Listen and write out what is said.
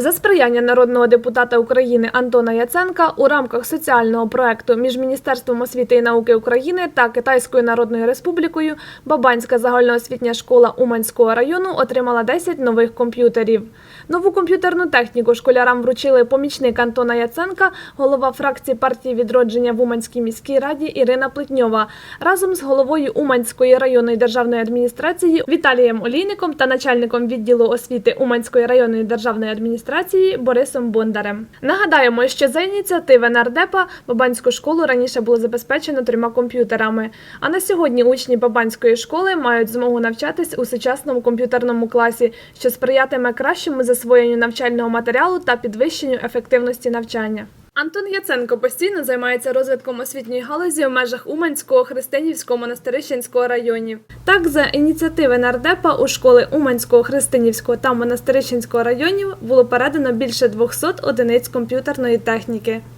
За сприяння народного депутата України Антона Яценка у рамках соціального проекту між Міністерством освіти і науки України та Китайською Народною Республікою Бабанська загальноосвітня школа Уманського району отримала 10 нових комп'ютерів. Нову комп'ютерну техніку школярам вручили помічник Антона Яценка, голова фракції партії відродження в Уманській міській раді Ірина Плетньова, разом з головою Уманської районної державної адміністрації Віталієм Олійником та начальником відділу освіти Уманської районної державної адміністрації Борисом Бондарем. Нагадаємо, що за ініціативи нардепа Бабанську школу раніше було забезпечено трьома комп'ютерами. А на сьогодні учні Бабанської школи мають змогу навчатись у сучасному комп'ютерному класі, що сприятиме кращому засвоєнню навчального матеріалу та підвищенню ефективності навчання. Антон Яценко постійно займається розвитком освітньої галузі в межах Уманського, Христинівського, Монастирищенського районів. Так, за ініціативи нардепа у школи Уманського, Христинівського та Монастирищенського районів було передано більше 200 одиниць комп'ютерної техніки.